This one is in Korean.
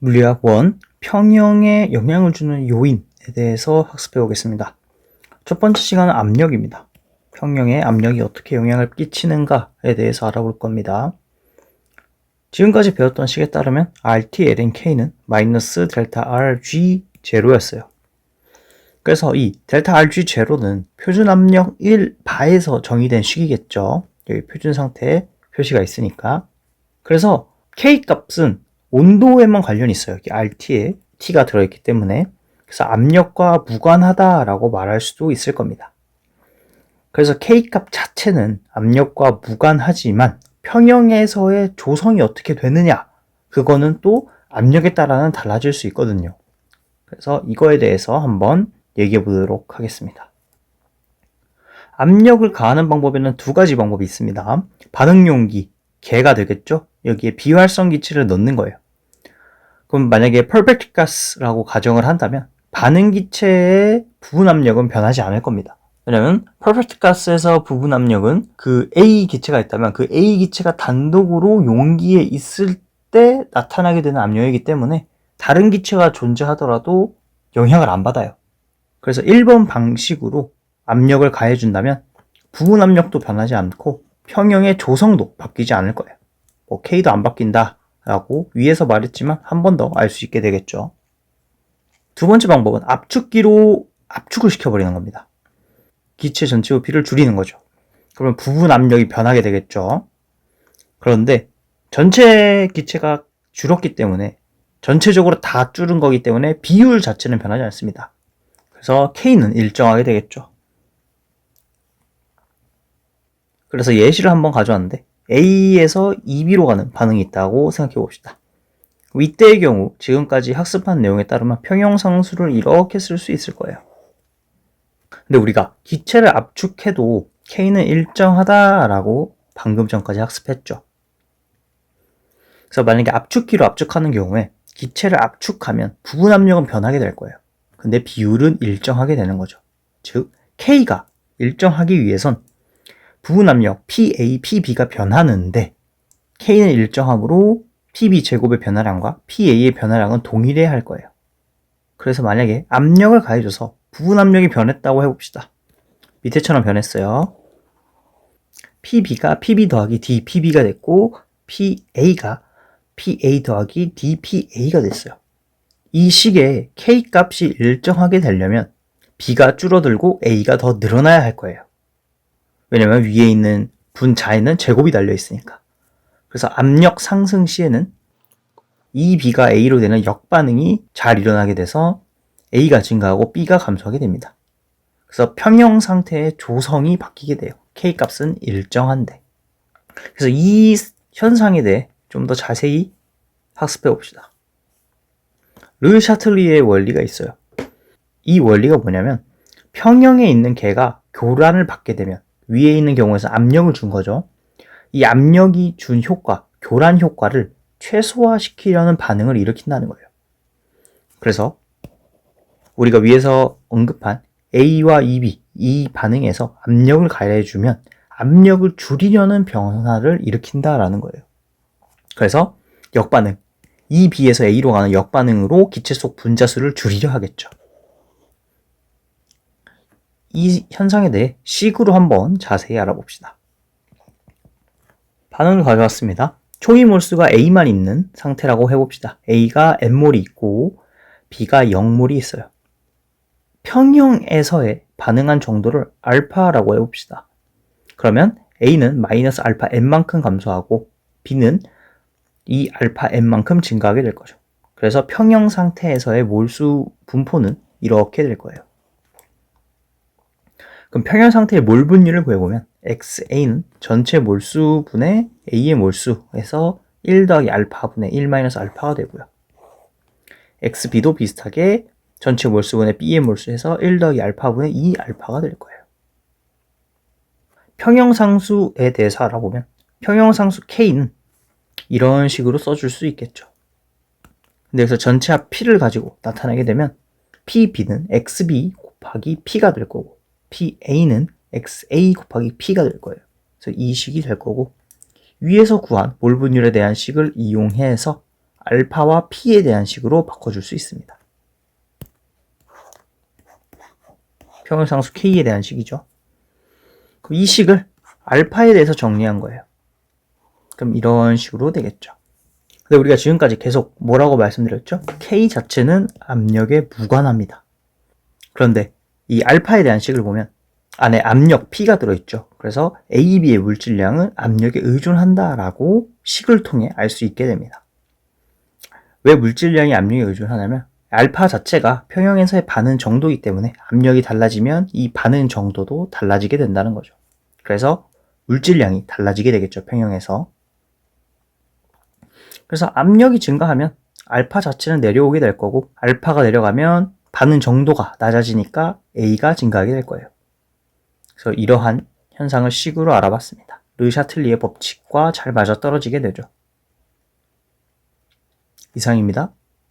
물리학 1 평형에 영향을 주는 요인에 대해서 학습해 보겠습니다. 첫 번째 시간은 압력입니다. 평형에 압력이 어떻게 영향을 끼치는가에 대해서 알아볼 겁니다. 지금까지 배웠던 식에 따르면 RT, LN, K는 마이너스 델타 RG 제로였어요. 그래서 이 델타 RG 제로는 표준 압력 1 바에서 정의된 식이겠죠. 여기 표준 상태 표시가 있으니까. 그래서 K 값은 온도에만 관련이 있어요. 여기 RT에 T가 들어있기 때문에. 그래서 압력과 무관하다라고 말할 수도 있을 겁니다. 그래서 K 값 자체는 압력과 무관하지만 평형에서의 조성이 어떻게 되느냐 그거는 또 압력에 따라는 달라질 수 있거든요. 그래서 이거에 대해서 한번 얘기해 보도록 하겠습니다. 압력을 가하는 방법에는 두 가지 방법이 있습니다. 반응 용기, 개가 되겠죠? 여기에 비활성 기체를 넣는 거예요. 그럼 만약에 perfect gas라고 가정을 한다면 반응 기체의 부분 압력은 변하지 않을 겁니다. 왜냐면 perfect gas에서 부분 압력은 그 A 기체가 있다면 그 A 기체가 단독으로 용기에 있을 때 나타나게 되는 압력이기 때문에 다른 기체가 존재하더라도 영향을 안 받아요. 그래서 1번 방식으로 압력을 가해준다면 부분 압력도 변하지 않고 평형의 조성도 바뀌지 않을 거예요. 뭐 K도 안 바뀐다 라고 위에서 말했지만 한 번 더 알 수 있게 되겠죠. 두 번째 방법은 압축기로 압축을 시켜버리는 겁니다. 기체 전체 부피를 줄이는 거죠. 그러면 부분 압력이 변하게 되겠죠. 그런데 전체 기체가 줄었기 때문에 전체적으로 다 줄은 거기 때문에 비율 자체는 변하지 않습니다. 그래서 K는 일정하게 되겠죠. 그래서 예시를 한번 가져왔는데 A에서 2B로 가는 반응이 있다고 생각해 봅시다. 이때의 경우 지금까지 학습한 내용에 따르면 평형상수를 이렇게 쓸 수 있을 거예요. 근데 우리가 기체를 압축해도 K는 일정하다라고 방금 전까지 학습했죠. 그래서 만약에 압축기로 압축하는 경우에 기체를 압축하면 부분 압력은 변하게 될 거예요. 근데 비율은 일정하게 되는 거죠. 즉, K가 일정하기 위해선 부분 압력 PA, PB가 변하는데 K는 일정하므로 PB 제곱의 변화량과 PA의 변화량은 동일해야 할 거예요. 그래서 만약에 압력을 가해줘서 부분 압력이 변했다고 해봅시다. 밑에처럼 변했어요. PB가 PB 더하기 DPB가 됐고 PA가 PA 더하기 DPA가 됐어요. 이 식의 K 값이 일정하게 되려면 B가 줄어들고 A가 더 늘어나야 할 거예요. 왜냐면 위에 있는 분자에는 제곱이 달려 있으니까. 그래서 압력 상승 시에는 이 B가 A로 되는 역반응이 잘 일어나게 돼서 A가 증가하고 B가 감소하게 됩니다. 그래서 평형 상태의 조성이 바뀌게 돼요. K 값은 일정한데. 그래서 이 현상에 대해 좀 더 자세히 학습해 봅시다. 르 샤틀리의 원리가 있어요. 이 원리가 뭐냐면 평형에 있는 개가 교란을 받게 되면 위에 있는 경우에서 압력을 준 거죠. 이 압력이 준 효과, 교란 효과를 최소화시키려는 반응을 일으킨다는 거예요. 그래서 우리가 위에서 언급한 A와 EB 이 반응에서 압력을 가해주면 압력을 줄이려는 변화를 일으킨다라는 거예요. 그래서 역반응 EB에서 A로 가는 역반응으로 기체 속 분자수를 줄이려 하겠죠. 이 현상에 대해 식으로 한번 자세히 알아봅시다. 반응을 가져왔습니다. 초기 몰수가 A만 있는 상태라고 해봅시다. A가 N몰이 있고 B가 0몰이 있어요. 평형에서의 반응한 정도를 알파라고 해봅시다. 그러면 A는 마이너스 알파 N만큼 감소하고 B는 이 알파 N만큼 증가하게 될 거죠. 그래서 평형 상태에서의 몰수 분포는 이렇게 될 거예요. 그럼 평형 상태의 몰 분율을 구해보면 XA는 전체 몰수분의 A의 몰수에서 1 더하기 알파분의 1 마이너스 알파가 되고요. XB도 비슷하게 전체 몰수분의 B의 몰수에서 1 더하기 알파분의 2 알파가 될 거예요. 평형상수에 대해서 알아보면 평형상수 K는 이런 식으로 써줄 수 있겠죠. 근데 여기서 전체 합 P를 가지고 나타나게 되면 PB는 XB 곱하기 P가 될 거고 PA는 XA 곱하기 P가 될 거예요. 그래서 이 식이 될 거고 위에서 구한 몰 분율에 대한 식을 이용해서 알파와 P에 대한 식으로 바꿔줄 수 있습니다. 평형상수 K에 대한 식이죠. 그럼 이 식을 알파에 대해서 정리한 거예요. 그럼 이런 식으로 되겠죠. 근데 우리가 지금까지 계속 뭐라고 말씀드렸죠? K 자체는 압력에 무관합니다. 그런데 이 알파에 대한 식을 보면 안에 압력 P가 들어있죠. 그래서 A, B의 물질량은 압력에 의존한다라고 식을 통해 알 수 있게 됩니다. 왜 물질량이 압력에 의존하냐면 알파 자체가 평형에서의 반응 정도이기 때문에 압력이 달라지면 이 반응 정도도 달라지게 된다는 거죠. 그래서 물질량이 달라지게 되겠죠. 평형에서. 그래서 압력이 증가하면 알파 자체는 내려오게 될 거고 알파가 내려가면 반응 정도가 낮아지니까 A가 증가하게 될 거예요. 그래서 이러한 현상을 식으로 알아봤습니다. 르샤틀리의 법칙과 잘 맞아떨어지게 되죠. 이상입니다.